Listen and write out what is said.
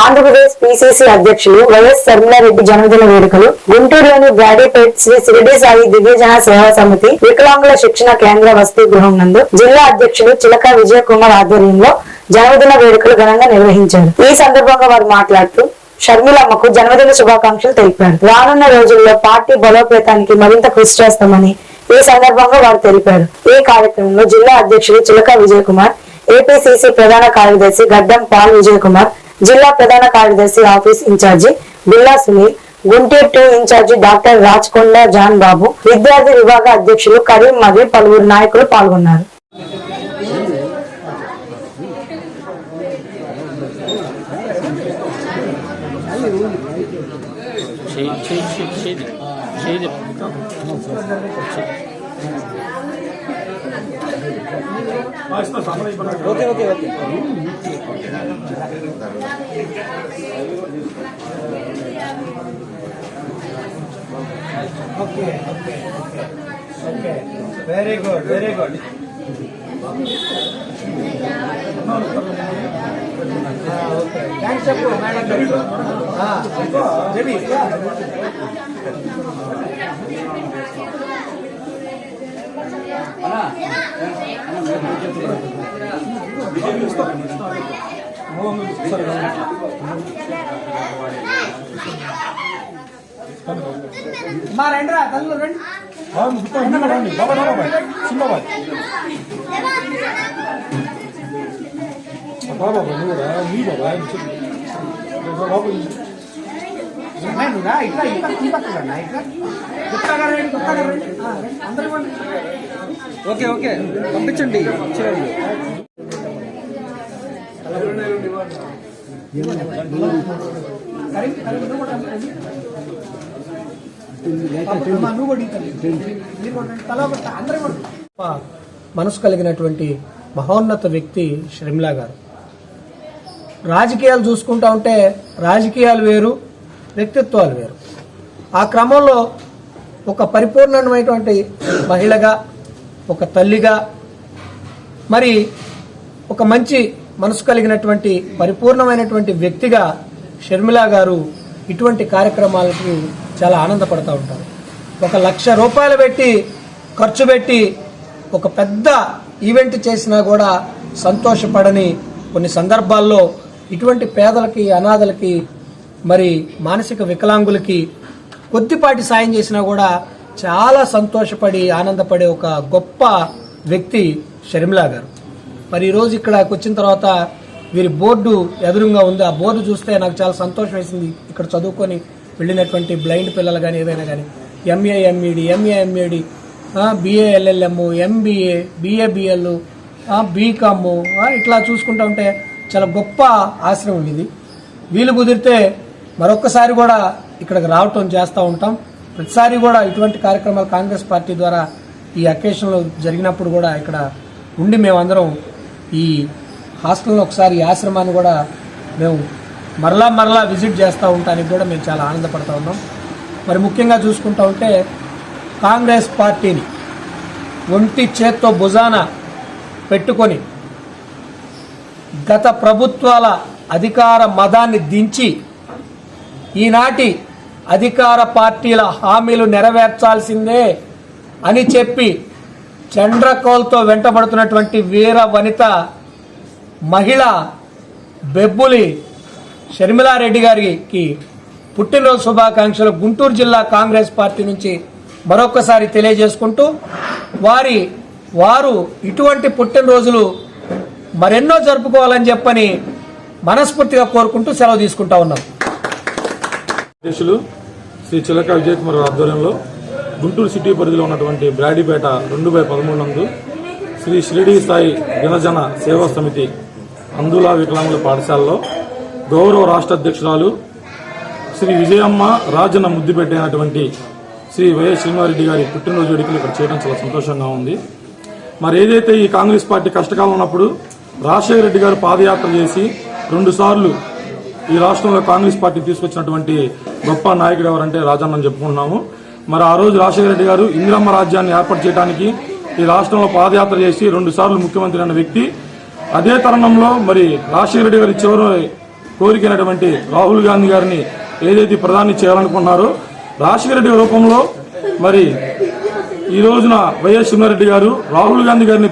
Andhra Pradesh PCC అధ్యక్షులు YS Sharmila Reddy జన్మదిన వేడుకలు. గుంటూరులోని బ్రాడీపేట్ శ్రీ షిరిడి సాయి దివ్యజన సేవా సమితి వికలాంగుల శిక్షణ కేంద్ర వసతి గృహం నందు జిల్లా అధ్యక్షులు చిలక విజయ కుమార్ ఆధ్వర్యంలో జన్మదిన వేడుకలు ఘనంగా నిర్వహించారు. ఈ సందర్భంగా వారు మాట్లాడుతూ షర్మిలమ్మకు జన్మదిన శుభాకాంక్షలు తెలిపారు. రానున్న రోజుల్లో పార్టీ బలోపేతానికి మరింత కృషి చేస్తామని ఈ సందర్భంగా వారు తెలిపారు. ఈ కార్యక్రమంలో జిల్లా అధ్యక్షుడు చిలక విజయ్ కుమార్ ఏపీసీసీ ప్రధాన కార్యదర్శి గడ్డం పాల్ విజయ్ కుమార్ జిల్లా ప్రధాన కార్యదర్శి office incharge Billa Sunil Guntur two incharge doctor Rajkonda John Babu విద్యార్థి విభాగ అధ్యక్షులు కరీం మరియు పలువురు నాయకులు పాల్గొన్నారు. Okay okay okay. Okay okay okay very good very good okay thanks చెప్పు మేడం జబీ మా రండి రా తల్లు రండి. రండి రా ఇట్లా ఇట్లా ఈ రా ఇట్లా. కొత్తగా రండి రండి. రండి. అందరూ ఓకే ఓకే. పంపించండి. చూడండి కరీం, కరీం, నువ్వు కూడా రండి. అమ్మా, నువ్వు కూడా ఈ తల్లి. మీరు కూడా రండి. తలా ఒకటి, అందరూ కూడా. గొప్ప మనసు కలిగినటువంటి మహోన్నత వ్యక్తి షర్మిలా గారు. రాజకీయాలు చూసుకుంటా ఉంటే రాజకీయాలు వేరు వ్యక్తిత్వాలు వేరు. ఆ క్రమంలో ఒక పరిపూర్ణమైనటువంటి మహిళగా ఒక తల్లిగా మరి ఒక మంచి మనసు కలిగినటువంటి పరిపూర్ణమైనటువంటి వ్యక్తిగా షర్మిలా గారు ఇటువంటి కార్యక్రమాలకు చాలా ఆనందపడుతూ ఉంటారు. ఒక లక్ష రూపాయలు పెట్టి ఖర్చు పెట్టి ఒక పెద్ద ఈవెంట్ చేసినా కూడా సంతోషపడని కొన్ని సందర్భాల్లో ఇటువంటి పేదలకి అనాథలకి మరి మానసిక వికలాంగులకి కొద్దిపాటి సాయం చేసినా కూడా చాలా సంతోషపడి ఆనందపడే ఒక గొప్ప వ్యక్తి షర్మిలా గారు. మరి ఈరోజు ఇక్కడకి వచ్చిన తర్వాత వీరి బోర్డు ఎదురుగా ఉంది. ఆ బోర్డు చూస్తే నాకు చాలా సంతోషం వేసింది. ఇక్కడ చదువుకొని వెళ్ళినటువంటి బ్లైండ్ పిల్లలు కానీ ఏదైనా కానీ MA MEd MA MEd BA LLM MBA BA BCom BCom ఇట్లా చూసుకుంటా ఉంటే చాలా గొప్ప ఆశ్రమం ఇది. వీలు కుదిరితే మరొక్కసారి కూడా ఇక్కడికి రావటం చేస్తూ ఉంటాం. ప్రతిసారి కూడా ఇటువంటి కార్యక్రమాలు కాంగ్రెస్ పార్టీ ద్వారా ఈ అకేషన్లో జరిగినప్పుడు కూడా ఇక్కడ ఉండి మేమందరం ఈ హాస్టల్లో ఒకసారి ఈ ఆశ్రమాన్ని కూడా మేము మరలా మరలా విజిట్ చేస్తూ ఉండటానికి కూడా మేము చాలా ఆనందపడుతూ ఉన్నాం. మరి ముఖ్యంగా చూసుకుంటూ ఉంటే కాంగ్రెస్ పార్టీని ఒంటి చేత్తో భుజాన పెట్టుకొని గత ప్రభుత్వాల అధికార మదాన్ని దించి ఈనాటి అధికార పార్టీల హామీలు నెరవేర్చాల్సిందే అని చెప్పి చండ్రకోల్తో వెంటబడుతున్నటువంటి వీర వనిత మహిళ బెబ్బులి షర్మిలారెడ్డి గారికి పుట్టినరోజు శుభాకాంక్షలు. గుంటూరు జిల్లా కాంగ్రెస్ పార్టీ నుంచి మరొకసారి తెలియజేసుకుంటూ వారి వారు ఇటువంటి పుట్టినరోజులు మరెన్నో జరుపుకోవాలని చెప్పని మనస్ఫూర్తిగా కోరుకుంటూ సెలవు తీసుకుంటా ఉన్నాం. అధ్యక్షులు శ్రీ చిలక విజయ్ కుమార్ ఆధ్వర్యంలో గుంటూరు సిటీ పరిధిలో ఉన్నటువంటి బ్రాడీపేట రెండు బై పదమూడు నందు శ్రీ షిరిడి సాయి గిరిజన సేవా సమితి అందులా వికలాంగుల పాఠశాలలో గౌరవ రాష్ట్ర అధ్యక్షురాలు శ్రీ విజయమ్మ రాజన్న ముద్దు పెట్టినటువంటి శ్రీ వైఎస్ శ్రీనివారెడ్డి గారి పుట్టినరోజు వేడుకలు ఇక్కడ చేయడం చాలా సంతోషంగా ఉంది. మరి ఏదైతే ఈ కాంగ్రెస్ పార్టీ కష్టకాలం ఉన్నప్పుడు రాజశేఖర రెడ్డి గారు పాదయాత్ర చేసి రెండు సార్లు ఈ రాష్ట్రంలో కాంగ్రెస్ పార్టీ తీసుకొచ్చినటువంటి గొప్ప నాయకుడు ఎవరంటే రాజన్న అని చెప్పుకుంటున్నాము. మరి ఆ రోజు రాజశేఖర రెడ్డి గారు ఇందిరమ్మ రాజ్యాన్ని ఏర్పాటు చేయడానికి ఈ రాష్ట్రంలో పాదయాత్ర చేసి రెండు సార్లు ముఖ్యమంత్రి అయిన వ్యక్తి. అదే తరుణంలో మరి రాజశేఖర రెడ్డి గారి చివరి కోరికైనటువంటి రాహుల్ గాంధీ గారిని ఏదైతే ప్రధాని చేయాలనుకున్నారో రాజశేఖర రెడ్డి రూపంలో మరి ఈ రోజున వైఎస్ సుమారెడ్డి గారు రాహుల్ గాంధీ గారిని